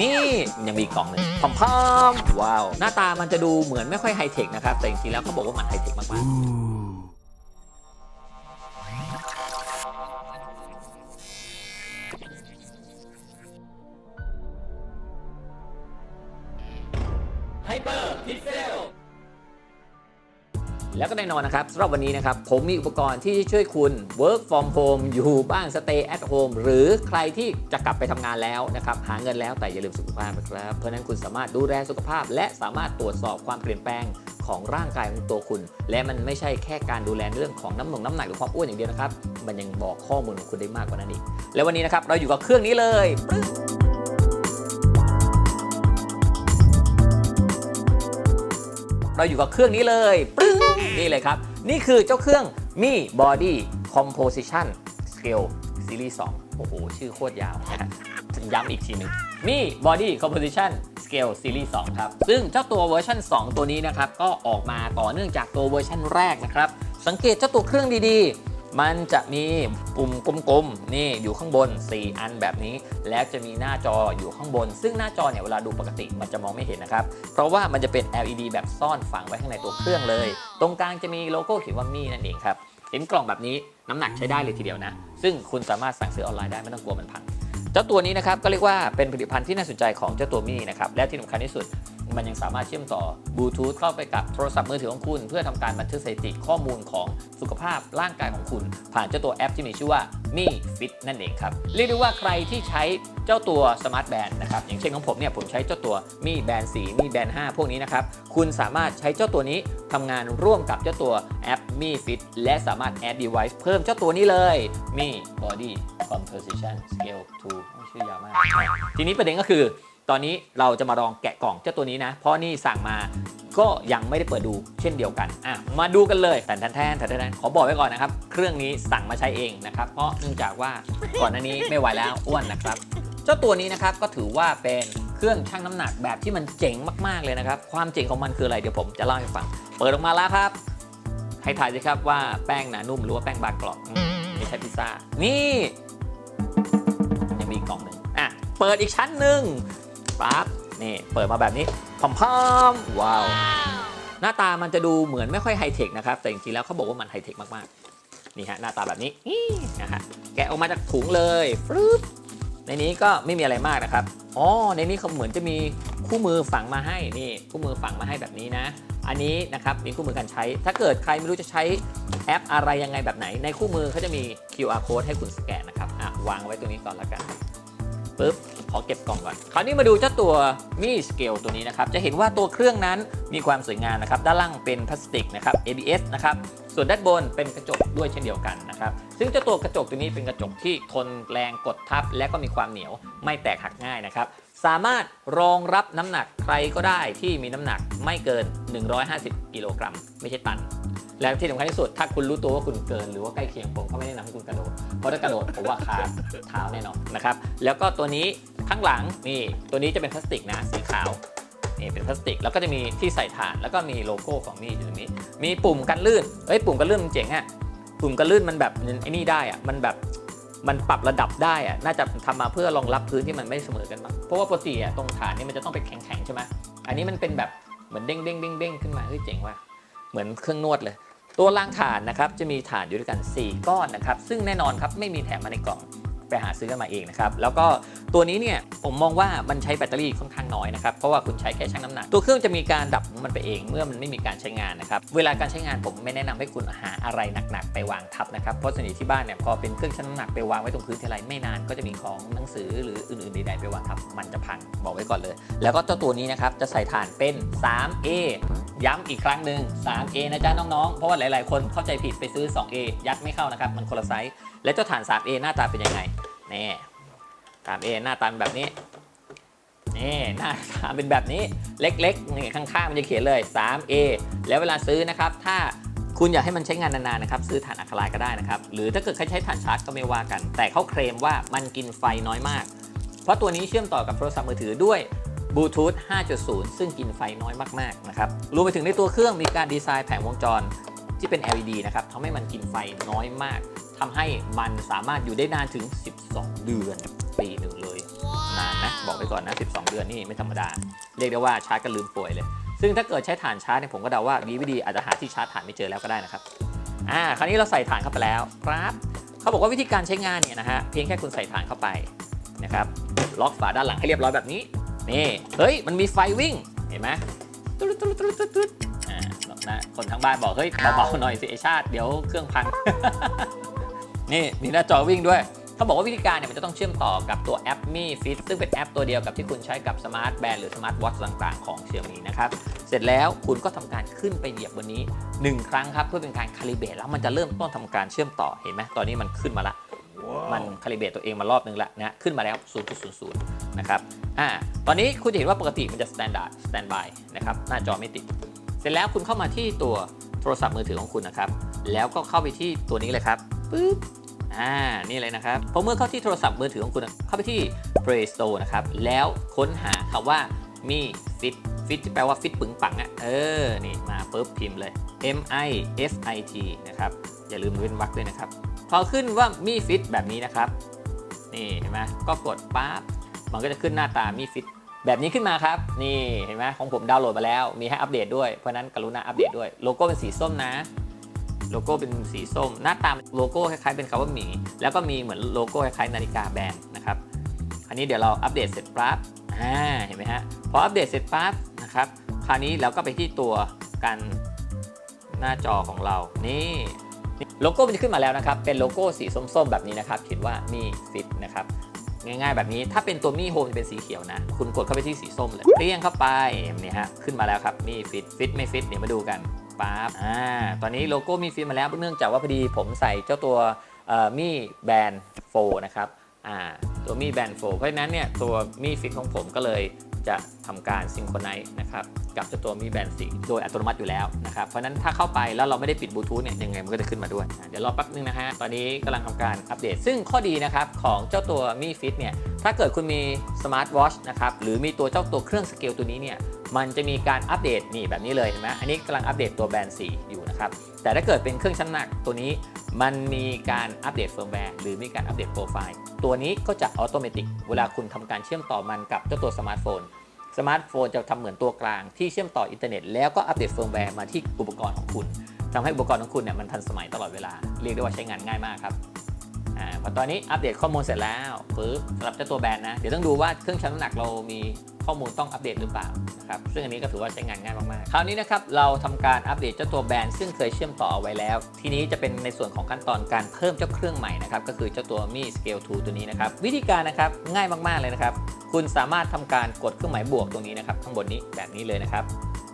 นี่ยังมีอีกกล่องหนึ่งพอมพอมๆว้าว หน้าตามันจะดูเหมือนไม่ค่อยไฮเทคนะครับ แต่จริงๆแล้วเขาบอกว่ามันไฮเทคมากๆ แล้วก็แน่นอนนะครับสำหรับวันนี้นะครับผมมีอุปกรณ์ที่ช่วยคุณ work from home อยู่บ้าน stay at home หรือใครที่จะกลับไปทำงานแล้วนะครับหาเงินแล้วแต่อย่าลืมสุขภาพนะครับ เพราะนั้นคุณสามารถดูแลสุขภาพ และสามารถตรวจสอบความเปลี่ยนแปลงของร่างกายของตัวคุณ และมันไม่ใช่แค่การดูแลเรื่องของน้ำหนงน้ำหนักหรือความอ้วนอย่างเดียวนะครับ มันยังบอกข้อมูลของคุณได้มากกว่านั้นอีก แล้ววันนี้นะครับเราอยู่กับเครื่องนี้เลย เราอยู่กับเครื่องนี้เลยปึ้งนี่เลยครับ นี่คือเจ้าเครื่อง Mi Body Composition Scale Series 2 โอ้โห ชื่อโคตรยาวย้ำอีกทีหนึ่ง Mi Body Composition Scale Series 2 ครับ ซึ่งเจ้าตัวเวอร์ชัน2 ตัวนี้นะครับ ก็ออกมาต่อเนื่องจากตัวเวอร์ชันแรกนะครับ สังเกตเจ้าตัวเครื่องดีๆ มันจะมีปุ่มกลมๆนี่อยู่ข้างบน 4 อันแบบนี้ แล้วจะมีหน้าจออยู่ข้างบน ซึ่งหน้าจอเนี่ยเวลาดูปกติมันจะมองไม่เห็นนะครับ เพราะว่ามันจะเป็น LED แบบซ่อนฝังไว้ข้างในตัวเครื่องเลย ตรงกลางจะมีโลโก้เขียนว่ามีนั่นเองครับ เห็นกล่องแบบนี้น้ำหนักใช้ได้เลยทีเดียวนะ ซึ่งคุณสามารถสั่งซื้อออนไลน์ได้ไม่ต้องกลัวมันพัง เจ้าตัวนี้นะครับก็เรียกว่าเป็นผลิตภัณฑ์ที่น่าสนใจของเจ้าตัวมี่นะครับ และที่สำคัญที่สุด มันยังสามารถเชื่อมต่อบลูทูธเข้าไปกับโทรศัพท์มือถือของคุณ เพื่อทำการบันทึกสถิติข้อมูลของสุขภาพร่างกายของคุณ ผ่านเจ้าตัวแอปที่มีชื่อว่ามี่ฟิตนั่นเองครับ เรียกได้ว่าใครที่ใช้เจ้าตัวสมาร์ทแบนด์นะครับ อย่างเช่นของผมเนี่ยผมใช้เจ้าตัวมี่แบนด์4มี่แบนด์5พวกนี้นะครับ คุณสามารถใช้เจ้าตัวนี้ทำงานร่วมกับเจ้าตัวแอปมี่ฟิตและสามารถแอด device เพิ่มเจ้าตัวนี้เลยมี่ body composition scale 2ชื่อยาวมาก ทีนี้ประเด็นก็คือ ตอนนี้เราจะมาลองแกะกล่องเจ้าตัวนี้นะ เพราะนี่สั่งมาก็ยังไม่ได้เปิดดูเช่นเดียวกันอะมาดูกันเลยแทนแทนแทนแทนแทนขอบอกไว้ก่อนนะครับ เครื่องนี้สั่งมาใช้เองนะครับ เพราะเนื่องจากว่าก่อนหน้านี้ไม่ไหวแล้วอ้วนนะครับ เจ้าตัวนี้นะครับก็ถือว่าเป็นเครื่องชั่งน้ำหนักแบบที่มันเจ๋งมากๆเลยนะครับ ความเจ๋งของมันคืออะไรเดี๋ยวผมจะเล่าให้ฟัง เปิดออกมาแล้วครับให้ถ่ายสิครับว่าแป้งหนานุ่มหรือว่าแป้งบางกรอบไม่ใช่พิซซ่านี่ยังมีอีกกล่องหนึ่งอะเปิดอีกชั้นหนึ่ง ปั๊บนี่เปิดมาแบบนี้พอมพอมๆว้าว หน้าตามันจะดูเหมือนไม่ค่อยไฮเทคนะครับ แต่จริงๆแล้วเขาบอกว่ามันไฮเทคมากๆ นี่ฮะหน้าตาแบบนี้นี่นะฮะแกะออกมาจากถุงเลยฟรึบในนี้ก็ไม่มีอะไรมากนะครับ อ๋อ ในนี้เขาเหมือนจะมีคู่มือฝังมาให้ นี่คู่มือฝังมาให้แบบนี้นะ อันนี้นะครับมีคู่มือการใช้ ถ้าเกิดใครไม่รู้จะใช้แอปอะไรยังไงแบบไหน ในคู่มือเขาจะมี QR code ให้คุณสแกนนะครับ อะวางไว้ตรงนี้ก่อนแล้วกัน ปึ๊บขอเก็บกล่องก่อน คราวนี้มาดูเจ้าตัวมีสเกลตัวนี้นะครับ จะเห็นว่าตัวเครื่องนั้นมีความสวยงามนะครับ ด้านล่างเป็นพลาสติกนะครับ ABS นะครับ ส่วนด้านบนเป็นกระจกด้วยเช่นเดียวกันนะครับ ซึ่งเจ้าตัวกระจกตัวนี้เป็นกระจกที่ทนแรงกดทับ และก็มีความเหนียวไม่แตกหักง่ายนะครับ สามารถรองรับน้ำหนักใครก็ได้ที่มีน้ำหนักไม่เกิน 150 กิโลกรัมไม่ใช่ตัน แล้วที่สำคัญที่สุดถ้าคุณรู้ตัวว่าคุณเกิน หรือว่าใกล้เคียงผมก็ไม่แนะนำให้คุณกระโดด เพราะถ้ากระโดดผมว่าขาดเท้าแน่นอนนะครับ แล้วก็ตัวนี้ข้างหลังนี่ตัวนี้จะเป็นพลาสติกนะสีขาวนี่เป็นพลาสติกแล้วก็จะมีที่ใส่ถ่านแล้วก็มีโลโก้ของมีอยู่ตรงนี้ มีปุ่มกันลื่นเอ้ยปุ่มกันลื่นมันเจ๋งอะปุ่มกันลื่นมันแบบไอ้นี่ได้อะมันแบบมันปรับระดับได้อะน่าจะทำมาเพื่อรองรับพื้นที่มันไม่เสมอกันมั้งเพราะว่าปกติอะตรงฐานนี่มันจะต้องเป็นแข็งๆใช่ไหมอันนี้มันเป็นแบบเหมือนเด้งเด้งเด้งเด้งขึ้นมาเฮ้ยเจ๋งว่ะเหมือนเครื่องนวดเลย ตัวรางฐานนะครับจะมีฐานอยู่ด้วยกัน 4 ก้อนนะครับ ซึ่งแน่นอนครับไม่มีแถมมาในกล่อง ไปหาซื้อกันมาเองนะครับ แล้วก็ตัวนี้เนี่ยผมมองว่ามันใช้แบตเตอรี่ค่อนข้างน้อยนะครับ เพราะว่าคุณใช้แค่ชั่งน้ำหนัก ตัวเครื่องจะมีการดับของมันไปเองเมื่อมันไม่มีการใช้งานนะครับ เวลาการใช้งานผมไม่แนะนำให้คุณหาอะไรหนักๆไปวางทับนะครับ เพราะส่วนใหญ่ที่บ้านเนี่ยพอเป็นเครื่องชั่งน้ำหนักไปวางไว้ตรงพื้นทีไรไม่นานก็จะมีของหนังสือหรืออื่นๆใดๆไปวางทับมันจะพังบอกไว้ก่อนเลย แล้วก็เจ้าตัวนี้นะครับจะใส่ฐานเป็น 3A ย้ำอีกครั้งหนึ่ง 3A นะจ๊ะน้องๆ เพราะว่าหลาย ๆ คนเข้าใจผิดไปซื้อ 2A ยัดไม่เข้านะครับ มันคนละไซส์ และเจ้าฐาน 3A หน้าตาเป็นยังไงนี่ 3A หน้าตาเป็นแบบนี้นี่หน้าตาเป็นแบบนี้เล็กๆนี่ข้างๆมันจะเขียนเลย 3A แล้วเวลาซื้อนะครับ ถ้าคุณอยากให้มันใช้งานนานๆนะครับซื้อถ่านอะคาไลก็ได้นะครับ หรือถ้าเกิดใครใช้ถ่านชาร์จก็ไม่ว่ากัน แต่เขาเคลมว่ามันกินไฟน้อยมาก เพราะตัวนี้เชื่อมต่อกับโทรศัพท์มือถือด้วยบลูทูธ 5.0 ซึ่งกินไฟน้อยมากๆนะครับรวมไปถึงในตัวเครื่องมีการดีไซน์แผงวงจรที่เป็น LED นะครับทำให้มันกินไฟน้อยมาก ทำให้มันสามารถอยู่ได้นานถึง 12 เดือนปีหนึ่งเลยนานนะบอกไว้ก่อนนะ 12 เดือนนี่ไม่ธรรมดา เรียกได้ว่าชาร์จก็ลืมป่วยเลย ซึ่งถ้าเกิดใช้ฐานชาร์จเนี่ยผมก็เดาว่า DVD อาจจะหาที่ชาร์จฐานไม่เจอแล้วก็ได้นะครับอ่าคราวนี้เราใส่ฐานเข้าไปแล้วครับเขาบอกว่าวิธีการใช้งานเนี่ยนะฮะเพียงแค่คุณใส่ฐานเข้าไปนะครับล็อกฝาด้านหลังให้เรียบร้อยแบบนี้นี่เฮ้ยมันมีไฟวิ่งเห็นไหมตุ๊ดตุ๊ดตุ๊ดตุ๊ดตุ๊ดอ่านะคนทั้งบ้านบอกเฮ้ยเบาๆหน่อยสิไอชาติเดี๋ยวเครื่องพัง นี่มีหน้าจอวิ่งด้วยเขาบอกว่าวิธีการเนี่ยมันจะต้องเชื่อมต่อกับตัวแอป Mi Fit ซึ่งเป็นแอปตัวเดียวกับที่คุณใช้กับสมาร์ทแบนด์หรือสมาร์ทวอทต่างๆ ของ Xiaomi นะครับ เสร็จแล้วคุณก็ทำการขึ้นไปเหยียบบนนี้ 1 ครั้งครับ เพื่อเป็นการคาลิเบรตแล้วมันจะเริ่มต้นทำการเชื่อมต่อเห็นไหมตอนนี้มันขึ้นมาละ มันคาลิเบรตตัวเองมารอบนึงแล้วนะขึ้นมาแล้ว 0.00 นะครับอ่าตอนนี้คุณจะเห็นว่าปกติมันจะ standard standby นะครับหน้าจอไม่ติด เสร็จแล้วคุณเข้ามาที่ตัวโทรศัพท์มือถือของคุณนะครับแล้วก็เข้าไปที่ตัวนี้เลยครับ ปึ๊บอ่า นี่เลยนะครับ พอเมื่อเข้าที่โทรศัพท์มือถือของคุณ เข้าไปที่ Play Store นะครับ แล้วค้นหาคำว่ามี Fit Fit แปลว่า Fit ปึงปังอะ เออ นี่มาปุ๊บพิมพ์เลย M I F I T นะครับ อย่าลืมเว้นวรรคด้วยนะครับ พอขึ้นว่ามี Fit แบบนี้นะครับ นี่เห็นไหมก็กดปั๊บ มันก็จะขึ้นหน้าตามี Fit แบบนี้ขึ้นมาครับ นี่เห็นไหมของผมดาวน์โหลดมาแล้ว มีให้อัปเดตด้วย เพราะฉะนั้นกรุณาอัปเดตด้วย โลโก้เป็นสีส้มนะ โลโก้เป็นสีส้ม หน้าตามโลโก้คล้ายๆเป็นคำว่าหมี แล้วก็มีเหมือนโลโก้คล้ายๆนาฬิกาแบรนด์นะครับคราวนี้เดี๋ยวเราอัปเดตเสร็จปั๊บอ่าเห็นไหมฮะพออัปเดตเสร็จปั๊บนะครับคราวนี้เราก็ไปที่ตัวการหน้าจอของเรานี่โลโก้มันจะขึ้นมาแล้วนะครับ เป็นโลโก้สีส้มๆ แบบนี้นะครับเขียนว่ามีฟิตนะครับง่ายๆแบบนี้ถ้าเป็นตัวมี่โฮมจะเป็นสีเขียวนะ คุณกดเข้าไปที่สีส้มเลยเรียงเข้าไปนี่ฮะขึ้นมาแล้วครับมี่ฟิตฟิตไม่ฟิตเดี๋ยวมาดูกัน ปั๊บอ่าตอนนี้โลโก้มีฟิตมาแล้วเนื่องจากว่าพอดีผมใส่เจ้าตัวมี่แบนโฟนะครับอ่าตัวมี่แบนโฟเพราะฉะนั้นเนี่ยตัวมี่ฟิตของผมก็เลย จะทำการซิงโครไนซ์นะครับกับเจ้าตัวมี่แบนสีโดยอัตโนมัติอยู่แล้วนะครับเพราะนั้นถ้าเข้าไปแล้วเราไม่ได้ปิดบลูทูธเนี่ยยังไงมันก็จะขึ้นมาด้วย เดี๋ยวรอแป๊บนึงนะฮะ ตอนนี้กำลังทำการอัปเดต ซึ่งข้อดีนะครับของเจ้าตัวมี่ฟิตเนี่ยถ้าเกิดคุณมีสมาร์ทวอชนะครับหรือมีตัวเจ้าตัวเครื่องสเกลตัวนี้เนี่ยมันจะมีการอัปเดตนี่แบบนี้เลยเห็นไหมอันนี้กำลังอัปเดตตัวแบนด์4อยู่นะครับแต่ถ้าเกิดเป็นเครื่องชั้นหนักตัวนี้ มันมีการอัปเดตเฟิร์มแวร์หรือมีการอัปเดตโปรไฟล์ตัวนี้ก็จะอัตโนมัติเวลาคุณทำการเชื่อมต่อมันกับเจ้าตัวสมาร์ทโฟนสมาร์ทโฟนจะทำเหมือนตัวกลางที่เชื่อมต่ออินเทอร์เน็ตแล้วก็อัปเดตเฟิร์มแวร์มาที่อุปกรณ์ของคุณทำให้อุปกรณ์ของคุณเนี่ยมันทันสมัยตลอดเวลา เรียกได้ว่าใช้งานง่ายมากครับ อ่าพอตอนนี้อัปเดตข้อมูลเสร็จแล้วปึ๊บสำหรับเจ้าตัวแบรนด์นะ เดี๋ยวต้องดูว่าเครื่องชั่งน้ำหนักเรามีข้อมูลต้องอัปเดตหรือเปล่านะครับซึ่งอันนี้ก็ถือว่าใช้งานง่ายมากๆ คราวนี้นะครับเราทำการอัปเดตเจ้าตัวแบรนด์ซึ่งเคยเชื่อมต่อเอาไว้แล้ว ทีนี้จะเป็นในส่วนของขั้นตอนการเพิ่มเจ้าเครื่องใหม่นะครับก็คือเจ้าตัว Mi Scale 2 ตัวนี้นะครับวิธีการนะครับง่ายมากๆเลยนะครับคุณสามารถทำการกดเครื่องหมายบวกตรงนี้นะครับข้างบนนี้แบบนี้เลยนะครับ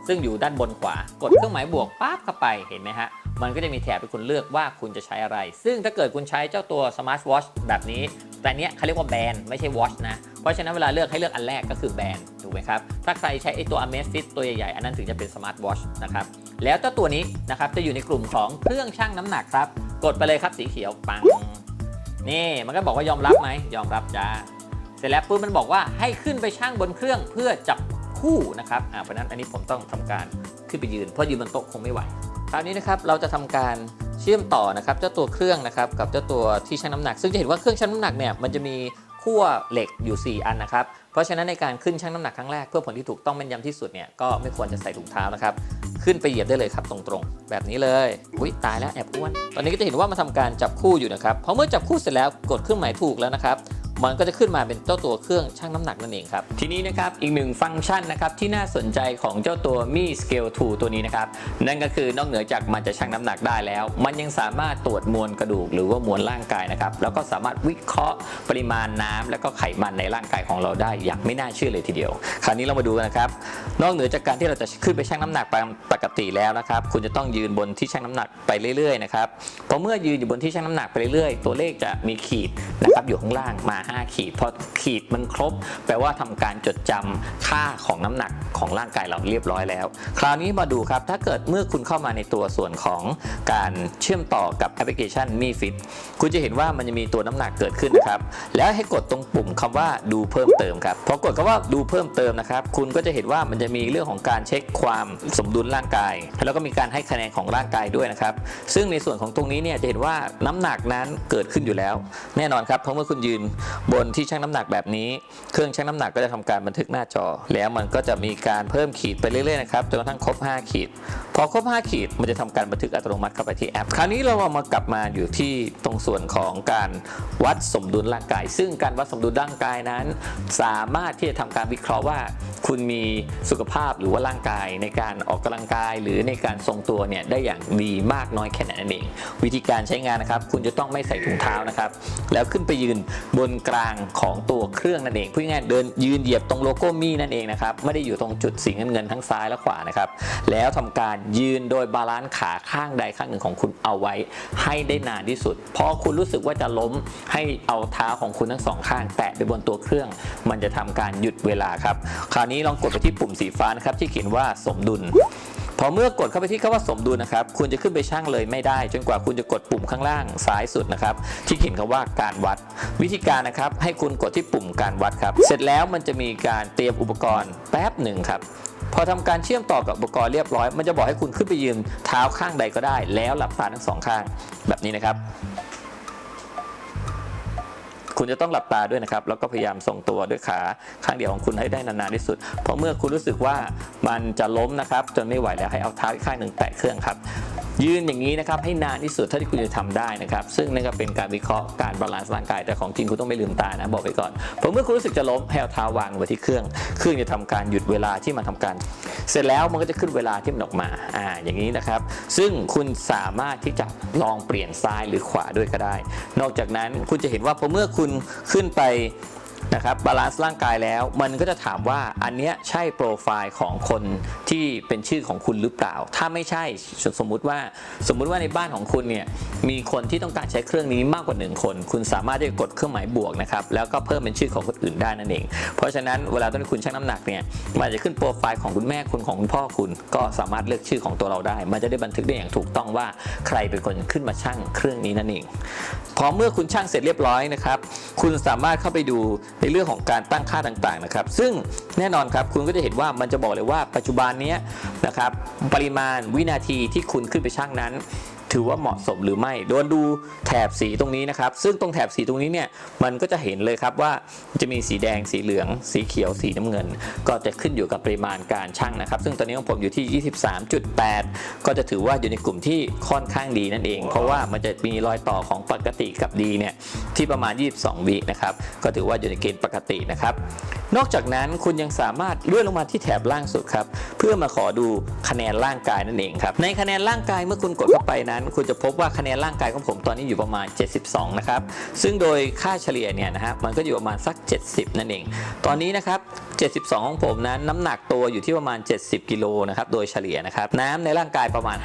ซึ่งอยู่ด้านบนขวากดเครื่องหมายบวกปั๊บเข้าไปเห็นไหมฮะ มันก็จะมีแถบให้คุณเลือกว่าคุณจะใช้อะไร ซึ่งถ้าเกิดคุณใช้เจ้าตัวสมาร์ทวอชแบบนี้ แต่เนี้ยเขาเรียกว่าแบนไม่ใช่วอชนะ เพราะฉะนั้นเวลาเลือกให้เลือกอันแรกก็คือแบนถูกไหมครับ ถ้าใครใช้ไอตัว Amazfit ตัวใหญ่ๆ อันนั้นถึงจะเป็นสมาร์ทวอชนะครับ แล้วเจ้าตัวนี้นะครับจะอยู่ในกลุ่มของเครื่องชั่งน้ำหนักครับ กดไปเลยครับสีเขียวปัง นี่มันก็บอกว่ายอมรับไหมยอมรับจ้าเสร็จแล้วปุ๊บมันบอกว่าให้ขึ้นไปชั่งบนเครื่องเพื่อจับ คู่นะครับอ่าเพราะนั้นอันนี้ผมต้องทำการขึ้นไปยืน เพราะยืนบนโต๊ะคงไม่ไหวคราวนี้นะครับเราจะทำการเชื่อมต่อนะครับเจ้าตัวเครื่องนะครับกับเจ้าตัวที่ชั่งน้ำหนัก ซึ่งจะเห็นว่าเครื่องชั่งน้ำหนักเนี่ยมันจะมีขั้วเหล็กอยู่ 4 อันนะครับ เพราะฉะนั้นในการขึ้นชั่งน้ำหนักครั้งแรกเพื่อผลที่ถูกต้องแม่นยำที่สุดเนี่ยก็ไม่ควรจะใส่ถุงเท้านะครับ ขึ้นไปเหยียบได้เลยครับตรงๆ แบบนี้เลย อุ้ยตายแล้วแอบอ้วน ตอนนี้ก็จะเห็นว่ามันทำการจับคู่อยู่นะครับพอเมื่อจับคู่เสร็จแล้วกดเครื่องหมายถูกแล้วนะครับ มันก็จะขึ้นมาเป็นเจ้าตัวเครื่องชั่งน้ำหนักนั่นเองครับ ทีนี้นะครับอีกหนึ่งฟังก์ชันนะครับที่น่าสนใจของเจ้าตัว Mi Scale 2ตัวนี้นะครับ นั่นก็คือนอกเหนือจากมันจะชั่งน้ำหนักได้แล้ว มันยังสามารถตรวจมวลกระดูกหรือว่ามวลร่างกายนะครับแล้วก็สามารถวิเคราะห์ปริมาณน้ำและก็ไขมันในร่างกายของเราได้อย่างไม่น่าเชื่อเลยทีเดียว คราวนี้เรามาดูกันนะครับ นอกเหนือจากการที่เราจะขึ้นไปชั่งน้ำหนักตามปกติแล้วนะครับ คุณจะต้องยืนบนที่ชั่งน้ำหนักไปเรื่อยๆนะครับพอเมื่อยืนอยู่บนที่ชั่งน้ำหนักไปเรื่อยๆตัวเลขจะมีขีดนะครับอยู่ข้างล่างมา5 ขีด พอขีดมันครบ แปลว่าทำการจดจำค่าของน้ำหนักของร่างกายเราเรียบร้อยแล้ว คราวนี้มาดูครับ ถ้าเกิดเมื่อคุณเข้ามาในตัวส่วนของการเชื่อมต่อกับแอปพลิเคชัน Mi Fit คุณจะเห็นว่ามันจะมีตัวน้ำหนักเกิดขึ้นนะครับ แล้วให้กดตรงปุ่มคำว่าดูเพิ่มเติมครับ พอกดคำว่าดูเพิ่มเติมนะครับ คุณก็จะเห็นว่ามันจะมีเรื่องของการเช็คความสมดุลร่างกาย แล้วก็มีการให้คะแนนของร่างกายด้วยนะครับ ซึ่งในส่วนของตรงนี้เนี่ยจะเห็นว่าน้ำหนักนั้นเกิดขึ้นอยู่แล้ว แน่นอนครับเพราะเมื่อคุณยืนบนที่ชั่งน้ำหนักแบบนี้ เครื่องชั่งน้ำหนักก็จะทำการบันทึกหน้าจอ แล้วมันก็จะมีการเพิ่มขีดไปเรื่อยๆนะครับจนกระทั่งครบ 5 ขีด พอครบ 5 ขีดมันจะทำการบันทึกอัตโนมัติเข้าไปที่แอป คราวนี้เราามากลับมาอยู่ที่ตรงส่วนของการวัดสมดุลร่างกาย ซึ่งการวัดสมดุลร่างกายนั้น สามารถที่จะทำการวิเคราะห์ว่า คุณมีสุขภาพหรือว่าร่างกายในการออกกำลังกาย หรือในการทรงตัวเนี่ยได้อย่างดีมากน้อยแค่ไหนนั่นเองวิธีการใช้งานนะครับ คุณจะต้องไม่ใส่ถุงเท้านะครับ แล้วขึ้นไปยืนบนกลางของตัวเครื่องนั่นเองพูดง่ายเดินยืนเหยียบตรงโลโก้มี่นั่นเองนะครับไม่ได้อยู่ตรงจุดสีเงินเงินทั้งซ้ายและขวานะครับแล้วทำการยืนโดยบาลานซ์ขาข้างใดข้างหนึ่งของคุณเอาไว้ ให้ได้นานที่สุดพอคุณรู้สึกว่าจะล้มให้เอาเท้าของคุณทั้งสองข้าง แตะไปบนตัวเครื่อง มันจะทำการหยุดเวลาครับ คราวนี้ลองกดไปที่ปุ่มสีฟ้านะครับที่เขียนว่าสมดุล พอเมื่อกดเข้าไปที่คำว่าสมดุลนะครับคุณจะขึ้นไปชั่งเลยไม่ได้ จนกว่าคุณจะกดปุ่มข้างล่างซ้ายสุดนะครับที่เขียนคำว่าการวัด วิธีการนะครับให้คุณกดที่ปุ่มการวัดครับ เสร็จแล้วมันจะมีการเตรียมอุปกรณ์แป๊บหนึ่งครับพอทำการเชื่อมต่อกับอุปกรณ์เรียบร้อย มันจะบอกให้คุณขึ้นไปยืนเท้าข้างใดก็ได้ แล้วหลับตาทั้งสองข้างแบบนี้นะครับ คุณจะต้องหลับตาด้วยนะครับ แล้วก็พยายามทรงตัวด้วยขาข้างเดียวของคุณให้ได้นานๆที่สุด เพราะเมื่อคุณรู้สึกว่ามันจะล้มนะครับ จนไม่ไหวแล้วให้เอาเท้าข้างหนึ่งแตะเครื่องครับ ยืนอย่างนี้นะครับให้นานที่สุดเท่าที่คุณจะทำได้นะครับ ซึ่งนั่นก็เป็นการวิเคราะห์การบาลานซ์ร่างกายแต่ของจริงคุณต้องไม่ลืมตานะบอกไว้ก่อนเพราะเมื่อคุณรู้สึกจะล้มให้เอาเท้าวางไว้ที่เครื่อง เครื่องจะทำการหยุดเวลาที่มันทำการ เสร็จแล้วมันก็จะขึ้นเวลาที่มันออกมาอ่าอย่างนี้นะครับ ซึ่งคุณสามารถที่จะลองเปลี่ยนซ้ายหรือขวาด้วยก็ได้ นอกจากนั้นคุณจะเห็นว่าพอเมื่อคุณขึ้นไป นะครับบาลานซ์ร่างกายแล้วมันก็จะถามว่าอันเนี้ยใช่โปรไฟล์ของคนที่เป็นชื่อของคุณหรือเปล่า ถ้าไม่ใช่สมมุติว่าสมมุติว่าในบ้านของคุณเนี่ยมีคนที่ต้องการใช้เครื่องนี้มากกว่าหนึ่งคน คุณสามารถที่จะกดเครื่องหมายบวกนะครับแล้วก็เพิ่มเป็นชื่อของคนอื่นได้นั่นเอง เพราะฉะนั้นเวลาตอนที่คุณชั่งน้ำหนักเนี่ยมันจะขึ้นโปรไฟล์ของคุณแม่คุณของคุณพ่อคุณ ก็สามารถเลือกชื่อของตัวเราได้ มันจะได้บันทึกได้อย่างถูกต้องว่าใครเป็นคนขึ้นมาชั่งเครื่องนี้นั่นเองพอเมื่อคุณชั่งเสร็จเรียบร้อยนะครับคุณสามารถเข้าไปดูในเรื่องของการตั้งค่าต่างๆนะครับ ซึ่งแน่นอนครับคุณก็จะเห็นว่ามันจะบอกเลยว่าปัจจุบันนี้นะครับปริมาณวินาทีที่คุณขึ้นไปชั่งนั้น ถือว่าเหมาะสมหรือไม่โดนดูแถบสีตรงนี้นะครับ ซึ่งตรงแถบสีตรงนี้เนี่ยมันก็จะเห็นเลยครับว่าจะมีสีแดงสีเหลือง สีเขียวสีน้ำเงิน ก็จะขึ้นอยู่กับปริมาณการชั่งนะครับ ซึ่งตอนนี้ของผมอยู่ที่ 23.8 ก็จะถือว่าอยู่ในกลุ่มที่ค่อนข้างดีนั่นเอง เพราะว่ามันจะมีรอยต่อของปกติกับดีเนี่ยที่ประมาณ 22 วินะครับก็ถือว่าอยู่ในเกณฑ์ปกตินะครับ นอกจากนั้นคุณยังสามารถเลื่อนลงมาที่แถบล่างสุดครับ เพื่อมาขอดูคะแนนร่างกายนั่นเองครับ ในคะแนนร่างกายเมื่อคุณกดเข้าไปนั้น คุณจะพบว่าคะแนนร่างกายของผมตอนนี้อยู่ประมาณ 72 นะครับ ซึ่งโดยค่าเฉลี่ยเนี่ยนะฮะมันก็อยู่ประมาณสัก 70 นั่นเอง ตอนนี้นะครับ 72 ของผมนั้นน้ำหนักตัวอยู่ที่ประมาณ 70 กิโลนะครับโดยเฉลี่ยนะครับน้ำในร่างกายประมาณ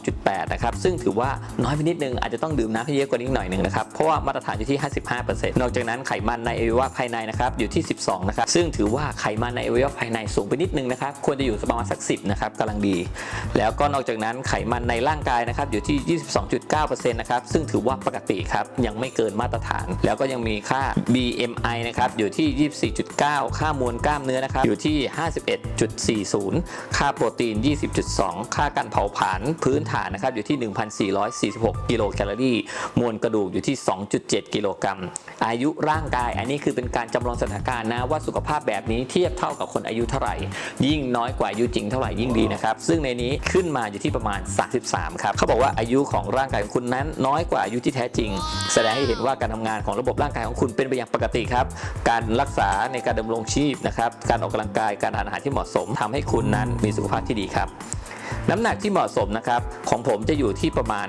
52.8 นะครับซึ่งถือว่าน้อยไปนิดนึงอาจจะต้องดื่มน้ำให้เยอะกว่านี้หน่อยหนึ่งนะครับเพราะว่ามาตรฐานอยู่ที่ 55%นอกจากนั้นไขมันในอวัยวะภายในนะครับอยู่ที่ 12 นะครับซึ่งถือว่าไขมันในอวัยวะภายในสูงไปนิดนึงนะครับควรจะอยู่ประมาณสัก 10 นะครับกำลังดี แล้วก็นอกจากนั้นไขมันในร่างกายนะครับอยู่ที่ 22.9%นะครับซึ่งถือว่าปกติครับยังไม่เกินมาตรฐาน แล้วก็ยังมีค่า BMI นะครับอยู่ที่ 24.9 ค่ามวลกล้ามเนื้อนะครับอยู่ที่ 51.40 ค่าโปรตีน 20.2 ค่าการเผาผลาญพื้นฐานนะครับอยู่ที่ 1,446 กิโลแคลอรี่ มวลกระดูกอยู่ที่ 2.7 กิโลกรัม อายุร่างกาย อันนี้คือเป็นการจำลองสถานการณ์นะว่าสุขภาพแบบนี้เทียบเท่ากับคนอายุเท่าไหร่ ยิ่งน้อยกว่าอายุจริงเท่าไหร่ยิ่งดีนะครับ ซึ่งในนี้ขึ้นมาอยู่ที่ประมาณ 33 ครับ เขาบอกว่าอายุของร่างกายของคุณนั้นน้อยกว่าอายุที่แท้จริง แสดงให้เห็นว่าการทำงานของระบบร่างกายของคุณเป็นไปอย่างปกติครับ การรักษาในการดำรงชีพนะครับการออกกำลังกายการทานอาหารที่เหมาะสมทำให้คุณนั้นมีสุขภาพที่ดีครับ น้ำหนักที่เหมาะสมนะครับ ของผมจะอยู่ที่ประมาณ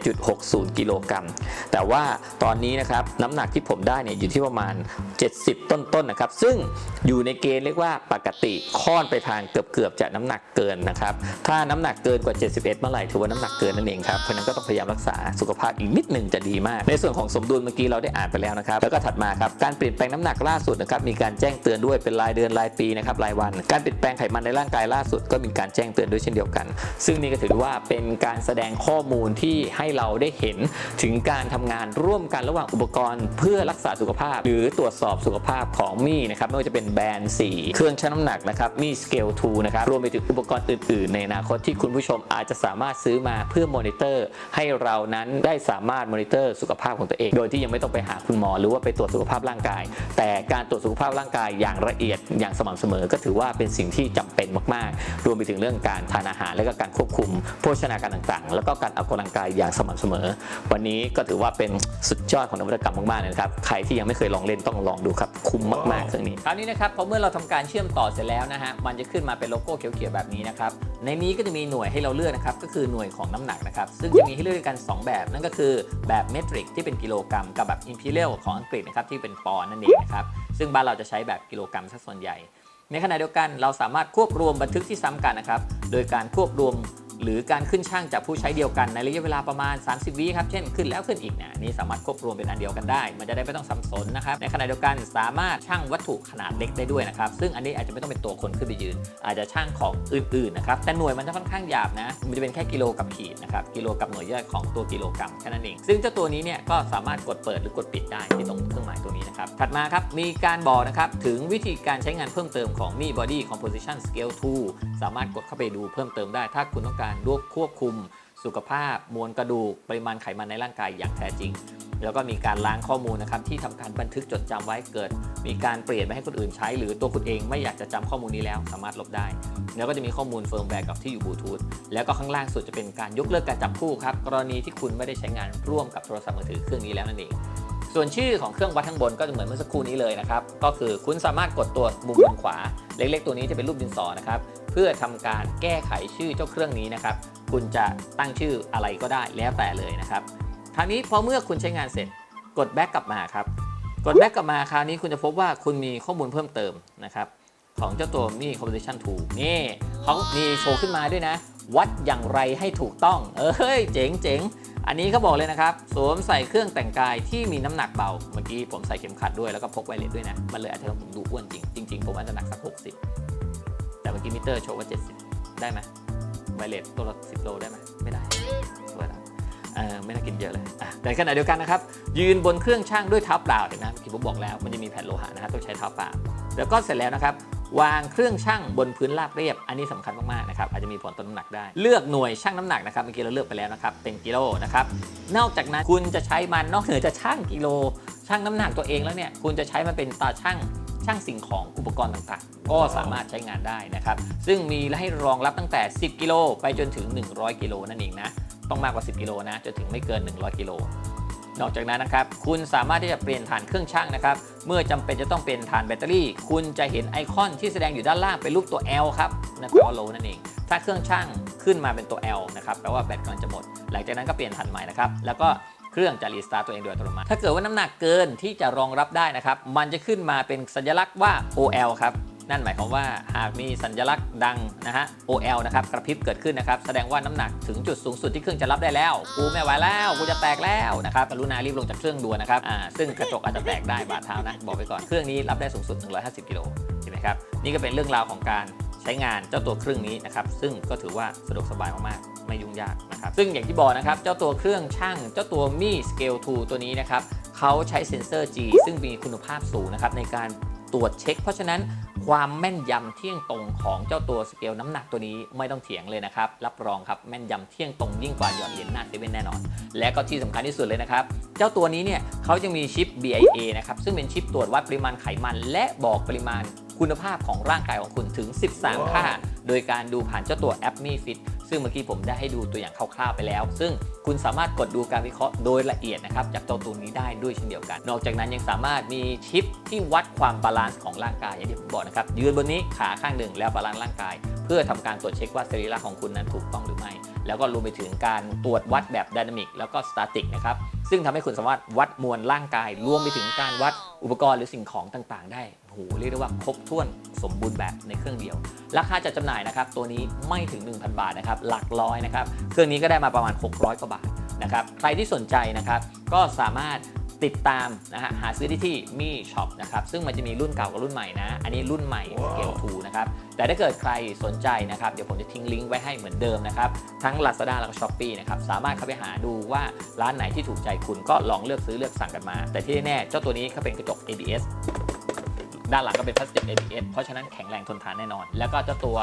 61.60 กิโลกรัม แต่ว่าตอนนี้นะครับน้ำหนักที่ผมได้เนี่ยอยู่ที่ประมาณ 70 ต้นๆนะครับ ซึ่งอยู่ในเกณฑ์เรียกว่าปกติค่อนไปทางเกือบๆจะน้ำหนักเกินนะครับ ถ้าน้ำหนักเกินกว่า 71 เมื่อไหร่ถือว่าน้ำหนักเกินนั่นเองครับ เพราะนั้นก็ต้องพยายามรักษาสุขภาพอีกนิดหนึ่งจะดีมาก ในส่วนของสมดุลเมื่อกี้เราได้อ่านไปแล้วนะครับ แล้วก็ถัดมาครับการเปลี่ยนแปลงน้ำหนักล่าสุดนะครับมีการแจ้งเตือนด้วยเป็นรายเดือนรายปีนะครับรายวัน การเปลี่ยนแปลงไขมันในร่างกายล่าสุดก็มีการแจ้งเตือนด้วยเช่นเดียวกัน ซึ่งนี่ก็ถือว่าเป็นการแสดงข้อมูลที่ให้เราได้เห็นถึงการทำงานร่วมกันระหว่างอุปกรณ์ เพื่อรักษาสุขภาพ หรือตรวจสอบสุขภาพของมี่นะครับไม่ว่าจะเป็นแบรนด์4เครื่องชั่งน้ำหนักนะครับมี่สเกล2นะครับรวมไปถึงอุปกรณ์อื่น ๆ ในอนาคตที่คุณผู้ชมอาจจะสามารถซื้อมาเพื่อมอนิเตอร์ ให้เรานั้นได้สามารถมอนิเตอร์สุขภาพของตัวเอง โดยที่ยังไม่ต้องไปหาคุณหมอ หรือว่าไปตรวจสุขภาพร่างกาย แต่การตรวจสุขภาพร่างกายอย่างละเอียดอย่างสม่ำเสมอ ก็ถือว่าเป็นสิ่งที่จำเป็นมาก ๆ รวมไปถึงเรื่องการทานอาหารและก็การควบคุมโภชนาการต่างๆ แล้วก็การออกกำลังกายอย่างสม่ำเสมอ วันนี้ก็ถือว่าเป็นสุดยอดของนวัตกรรมมากๆเลยนะครับใครที่ยังไม่เคยลองเล่นต้องลองดูครับคุ้มมากๆเครื่องนี้คราวนี้นะครับพอเมื่อเราทำการเชื่อมต่อเสร็จแล้วนะฮะมันจะขึ้นมาเป็นโลโก้เขียวๆแบบนี้นะครับในนี้ก็จะมีหน่วยให้เราเลือกนะครับก็คือหน่วยของน้ำหนักนะครับซึ่งจะมีให้เลือกด้วยกัน 2 แบบ นั่นก็คือแบบเมตริกที่เป็นกิโลกรัม กับแบบอิมพีเรียลของอังกฤษนะครับที่เป็นปอนด์นั่นเองนะครับซึ่งบ้านเราจะใช้แบบกิโลกรัมสักส่วนใหญ่ ในขณะเดียวกันเราสามารถควบรวมบันทึกที่ซ้ำกันนะครับ โดยการควบรวม หรือการขึ้นช่างจากผู้ใช้เดียวกันในระยะเวลาประมาณ 30 วิครับ เช่นขึ้นแล้วขึ้นอีกเนี่ยนี่สามารถควบรวมเป็นอันเดียวกันได้ มันจะได้ไม่ต้องสับสนนะครับ ในขณะเดียวกันสามารถช่างวัตถุขนาดเล็กได้ด้วยนะครับ ซึ่งอันนี้อาจจะไม่ต้องเป็นตัวคนขึ้นไปยืน อาจจะช่างของอื่นๆนะครับ แต่หน่วยมันจะค่อนข้างหยาบนะ มันจะเป็นแค่กิโลกับขีดนะครับ กิโลกับหน่วยย่อยของตัวกิโลกรัมแค่นั้นเอง ซึ่งเจ้าตัวนี้เนี่ยก็สามารถกดเปิดหรือกดปิดได้ที่ตรงเครื่องหมายตัวนี้นะครับ ถัดมาครับ มีการบอกนะครับถึงวิธีการใช้งานเพิ่มเติมของ Mi Body Composition Scale 2 สามารถกดเข้าไปดูเพิ่มเติมได้ถ้าคุณต้องการรวบควบคุม สุขภาพ มวลกระดูก ปริมาณไขมันในร่างกายอย่างแท้จริง แล้วก็มีการล้างข้อมูลนะครับที่ทำการบันทึกจดจำไว้เกิด มีการเปลี่ยนไปให้คนอื่นใช้ หรือตัวคุณเองไม่อยากจะจำข้อมูลนี้แล้ว สามารถลบได้ แล้วก็จะมีข้อมูลเฟิร์มแวร์กับที่อยู่บลูทูธแล้วก็ข้างล่างสุดจะเป็นการยกเลิกการจับคู่ครับกรณีที่คุณไม่ได้ใช้งานร่วมกับโทรศัพท์มือถือเครื่องนี้แล้วนั่นเอง ส่วนชื่อของเครื่องวัดข้างบนก็จะเหมือนเมื่อสักครู่นี้เลยนะครับ ก็คือคุณสามารถกดตัวมุมบนขวา เล็กๆ ตัวนี้จะเป็นรูปดินสอนะครับ เพื่อทำการแก้ไขชื่อเจ้าเครื่องนี้นะครับ คุณจะตั้งชื่ออะไรก็ได้แล้วแต่เลยนะครับ คราวนี้พอเมื่อคุณใช้งานเสร็จ กดแบ็กกลับมาครับ กดแบ็กกลับมาคราวนี้คุณจะพบว่าคุณมีข้อมูลเพิ่มเติมนะครับของเจ้าตัวมี Composition 2นี่เขามีโชว์ขึ้นมาด้วยนะ วัดอย่างไรให้ถูกต้อง เอ้ย เจ๋งเจ๋ง อันนี้เขาบอกเลยนะครับสวมใส่เครื่องแต่งกายที่มีน้ำหนักเบา เมื่อกี้ผมใส่เข็มขัดด้วยแล้วก็พกไวเลสด้วยนะ มันเลยอาจจะทำให้ผมดูอ้วนจริง จริงๆผมอาจจะหนักสัก 60 แต่เมื่อกี้มิเตอร์โชว์ว่า 70 ได้ไหมไวเลสตัวละ10โลได้ไหมไม่ได้สวยแล้วเออไม่น่ากินเยอะเลยแต่ขณะเดียวกันนะครับ ยืนบนเครื่องช่างด้วยเท้าเปล่าเห็นไหมเมื่อกี้ผมบอกแล้วมันจะมีแผ่นโลหะนะครับต้องใช้เท้าเปล่าแล้วก็เสร็จแล้วนะครับ วางเครื่องช่างบนพื้นราบเรียบ อันนี้สำคัญมากๆนะครับอาจจะมีผลต่อน้ำหนักได้ เลือกหน่วยช่างน้ำหนักนะครับเมื่อกี้เราเลือกไปแล้วนะครับเป็นกิโลนะครับนอกจากนั้นคุณจะใช้มันนอกเหนือจะช่างกิโลช่างน้ำหนักตัวเองแล้วเนี่ยคุณจะใช้มันเป็นตาช่างช่างสิ่งของอุปกรณ์ต่างๆ ก็สามารถใช้งานได้นะครับ ซึ่งมีให้รองรับตั้งแต่ 10 กิโลไปจนถึง 100 กิโลนั่นเองนะ ต้องมากกว่า 10 กิโลนะ จนถึงไม่เกิน 100 กิโล นอกจากนั้นนะครับ คุณสามารถที่จะเปลี่ยนฐานเครื่องช่างนะครับ เมื่อจำเป็นจะต้องเป็นฐานแบตเตอรี่ คุณจะเห็นไอคอนที่แสดงอยู่ด้านล่างเป็นรูปตัว L ครับนั่นแปลว่า low นั่นเอง ถ้าเครื่องช่างขึ้นมาเป็นตัว L นะครับแปลว่าแบตกำลังจะหมด หลังจากนั้นก็เปลี่ยนฐานใหม่นะครับ แล้วก็เครื่องจะรีสตาร์ทตัวเองโดยอัตโนมัติ ถ้าเกิดว่าน้ำหนักเกินที่จะรองรับได้นะครับ มันจะขึ้นมาเป็นสัญลักษณ์ว่า OL ครับ นั่นหมายความว่าหากมีสัญลักษณ์ดังนะฮะ OL นะครับกระพริบเกิดขึ้นนะครับ แสดงว่าน้ำหนักถึงจุดสูงสุดที่เครื่องจะรับได้แล้ว กูไม่ไหวแล้วกูจะแตกแล้วนะครับกรุณารีบลงจากเครื่องด่วนนะครับอ่าซึ่งกระจกอาจจะแตกได้บาดเท้านะบอกไปก่อนเครื่องนี้รับได้สูงสุด 150กิโลเห็นไหมครับนี่ก็เป็นเรื่องราวของการใช้งานเจ้าตัวเครื่องนี้นะครับซึ่งก็ถือว่าสะดวกสบายมากๆไม่ยุ่งยากนะครับซึ่งอย่างที่บอกนะครับเจ้าตัวเครื่องช่างเจ้าตัว Mi Scale 2ตัวนี้นะครับเขาใช้เซ็นเซอร์ G ซึ่งมีคุณภาพสูงนะครับในการ ตรวจเช็ค เพราะฉะนั้นความแม่นยำเที่ยงตรงของเจ้าตัวสเกลน้ำหนักตัวนี้ไม่ต้องเถียงเลยนะครับ รับรองครับแม่นยำเที่ยงตรงยิ่งกว่าหยอดเหรียญหน้าเซเว่นแน่นอน และก็ที่สำคัญที่สุดเลยนะครับ เจ้าตัวนี้เนี่ยเขาจะมีชิป BIA นะครับซึ่งเป็นชิปตรวจวัดปริมาณไขมัน และบอกปริมาณคุณภาพของร่างกายของคุณถึง 13 ค่า โดยการดูผ่านเจ้าตัวแอป Mi Fit ซึ่งเมื่อกี้ผมได้ให้ดูตัวอย่างคร่าวๆไปแล้ว ซึ่งคุณสามารถกดดูการวิเคราะห์โดยละเอียดนะครับจากตัวตัวนี้ได้ด้วยเช่นเดียวกัน นอกจากนั้นยังสามารถมีชิปที่วัดความบาลานซ์ของร่างกายอย่างที่ผมบอกนะครับยืนบนนี้ขาข้างหนึ่งแล้วบาลานซ์ร่างกาย เพื่อทำการตรวจเช็คว่าสรีระของคุณนั้นถูกต้องหรือไม่แล้วก็รวมไปถึงการตรวจวัดแบบไดนามิกแล้วก็สแตติกนะครับ ซึ่งทำให้คุณสามารถวัดมวลร่างกาย รวมไปถึงการวัดอุปกรณ์หรือสิ่งของต่างๆ ได้ หเรียกได้ว่าครบถ้วนสมบูรณ์แบบในเครื่องเดียว ราคาจัดจำหน่ายนะครับ ตัวนี้ไม่ถึง 1,000 บาทนะครับ หลักร้อยนะครับ เครื่องนี้ก็ได้มาประมาณ 600 กว่าบาทนะครับ ใครที่สนใจนะครับ ก็สามารถติดตามนะฮะหาซื้อได้ที่มีช็อปนะครับ ซึ่งมันจะมีรุ่นเก่ากับรุ่นใหม่นะ อันนี้รุ่นใหม่ Scale 2นะครับ แต่ถ้าเกิดใครสนใจนะครับ เดี๋ยวผมจะทิ้งลิงก์ไว้ให้เหมือนเดิมนะครับ ทั้ง Lazada แล้วก็ Shopee นะครับ สามารถเข้าไปหาดูว่าร้านไหนที่ถูกใจคุณก็ลองเลือกซื้อเลือกสั่งกันมา แต่ที่แน่ๆเจ้าตัวนี้เขาเป็นกระจก ABS ด้านหลังก็เป็นพลาสติก ABS เพราะฉะนั้นแข็งแรงทนทานแน่นอน แล้วก็เจ้าตัว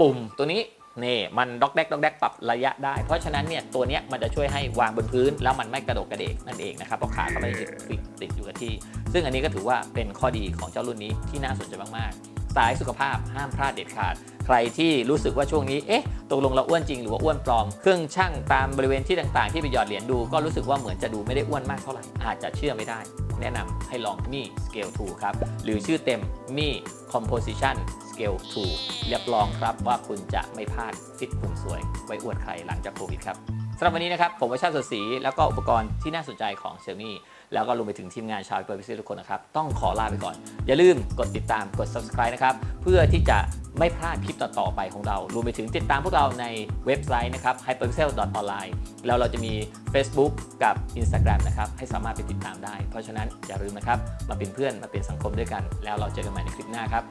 ปุ่มตัวนี้นี่มันด็อกแดกด็อกแดกปรับระยะได้ เพราะฉะนั้นเนี่ยตัวเนี้ยมันจะช่วยให้วางบนพื้น แล้วมันไม่กระโดดกระเดกนั่นเองนะครับเพราะขาเขาไม่ติดติดอยู่กับที่ ซึ่งอันนี้ก็ถือว่าเป็นข้อดีของเจ้ารุ่นนี้ที่น่าสนใจมากๆสายสุขภาพห้ามพลาดเด็ดขาด ใครที่รู้สึกว่าช่วงนี้เอ๊ะตกลงเราอ้วนจริงหรือว่าอ้วนปลอม เครื่องช่างตามบริเวณที่ต่างๆ ที่ไปหยอดเหรียญดู ก็รู้สึกว่าเหมือนจะดูไม่ได้อ้วนมากเท่าไหร่อาจจะเชื่อไม่ได้ แนะนำให้ลองมี Scale 2 ครับ หรือชื่อเต็มมี Composition Scale 2เรียบรองครับว่าคุณจะไม่พลาดฟิตหุ่นสวย ไว้อวดใครหลังจากโควิดครับ สำหรับวันนี้นะครับผมวชาติสดศรีแล้วก็อุปกรณ์ที่น่าสนใจของ Xiaomi แล้วก็รวมไปถึงทีมงานชาวเปิดพิเศษทุกคนนะครับ ต้องขอลาไปก่อน อย่าลืมกดติดตามกด subscribe นะครับ เพื่อที่จะไม่พลาดคลิปต่อ ๆ ไปของเรา รวมไปถึงติดตามพวกเราในเว็บไซต์นะครับ hyperpixel.online แล้วเราจะมี Facebook กับ Instagram นะครับ ให้สามารถไปติดตามได้ เพราะฉะนั้นอย่าลืมนะครับ มาเป็นเพื่อนมาเป็นสังคมด้วยกัน แล้วเราเจอกันใหม่ในคลิปหน้าครับ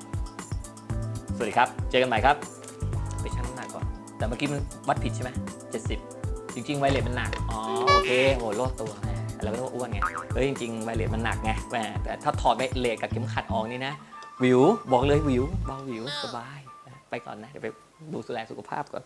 สวัสดีครับ เจอกันใหม่ครับ ไปชั่งน้ำหนักก่อน แต่เมื่อกี้มันวัดผิดใช่ไหม70จ จริงๆไวเลสมันหนัก อ๋อโอเคโหโลดตัวเราไม่ต้องอ้วนไง เฮ้ยจริงๆไวเลสมันหนักไงแหมแต่ถ้าถอดไวเลสกับเข็มขัดออกนี่นะ วิวบอกเลยวิวเบาวิวสบาย ไปก่อนนะ เดี๋ยวไปดูแลสุขภาพก่อน